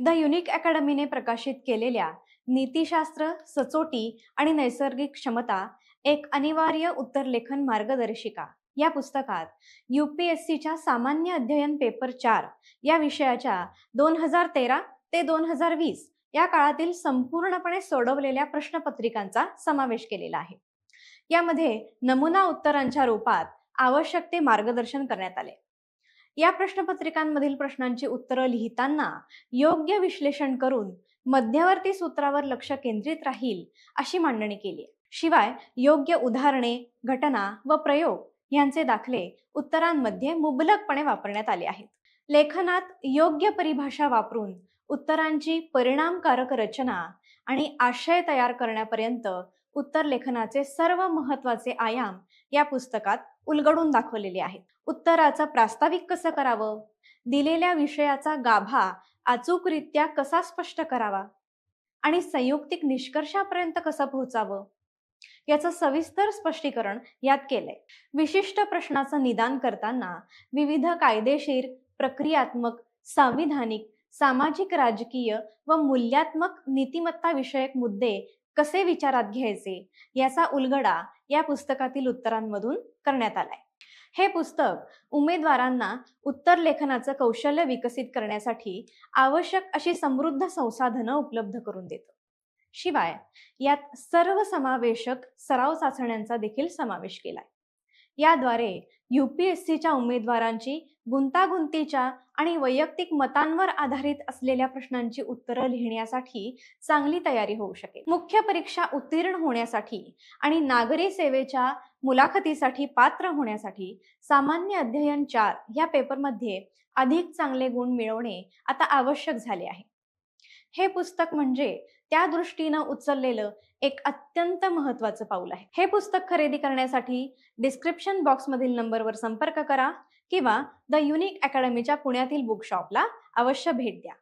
The unique अकॅडमीने प्रकाशित केलेल्या नीतिशास्त्र सचोटी आणि नैसर्गिक क्षमता एक अनिवार्य उत्तरलेखन मार्गदर्शिका. या पुस्तकात यूपीएससीच्या सामान्य अध्ययन पेपर चार या विषयाच्या दोन हजार तेरा ते दोन हजार वीस या काळातील संपूर्णपणे सोडवलेल्या प्रश्नपत्रिकांचा समावेश केलेला आहे. यामध्ये नमुना उत्तरांच्या रूपात आवश्यक ते मार्गदर्शन करण्यात आले. या प्रश्नपत्रिकांमधील प्रश्नांची उत्तरं लिहिताना योग्य विश्लेषण करून मध्यवर्ती सूत्रावर लक्ष केंद्रित राहील अशी मांडणी केली. शिवाय योग्य उदाहरणे घटना व प्रयोग यांचे दाखले उत्तरांमध्ये मुबलकपणे वापरण्यात आले आहेत. लेखनात योग्य परिभाषा वापरून उत्तरांची परिणामकारक रचना आणि आशय तयार करण्यापर्यंत उत्तर लेखनाचे सर्व महत्त्वाचे आयाम या पुस्तकात उलगडून दाखवलेले आहेत. उत्तराचं प्रास्ताविक कसं करावं? दिलेल्या विषयाचा गाभा अचूकरित्या कसा स्पष्ट करावा? आणि संयुक्तिक निष्कर्षापर्यंत कसं पोहोचावं? याचं सविस्तर स्पष्टीकरण यात केलंय. विशिष्ट प्रश्नाचं निदान करताना विविध कायदेशीर प्रक्रियात्मक संविधानिक सामाजिक राजकीय व मूल्यात्मक नीतिमत्ता विषयक मुद्दे कसे विचारात घ्यायचे याचा उलगडा या पुस्तकातील उत्तरांमधून करण्यात आलाय. हे पुस्तक उमेदवारांना उत्तर लेखनाचं कौशल्य विकसित करण्यासाठी आवश्यक अशी समृद्ध संसाधनं उपलब्ध करून देतं. शिवाय यात सर्व समावेशक सराव चाचण्यांचा देखील समावेश केलाय. याद्वारे यूपीएससीच्या उमेदवारांची गुंतागुंतीच्या आणि वैयक्तिक मतांवर आधारित असलेल्या प्रश्नांची उत्तरं लिहिण्यासाठी चांगली तयारी होऊ शकेल. मुख्य परीक्षा उत्तीर्ण होण्यासाठी आणि नागरी सेवेच्या मुलाखतीसाठी पात्र होण्यासाठी सामान्य अध्ययन चार या पेपरमध्ये अधिक चांगले गुण मिळवणे आता आवश्यक झाले आहे. हे पुस्तक म्हणजे त्या दृष्टीनं उचललेलं एक अत्यंत महत्वाचं पाऊल आहे. हे पुस्तक खरेदी करण्यासाठी डिस्क्रिप्शन बॉक्समधील नंबरवर संपर्क करा किंवा द युनिक अकॅडमीच्या पुण्यातील बुकशॉपला अवश्य भेट द्या.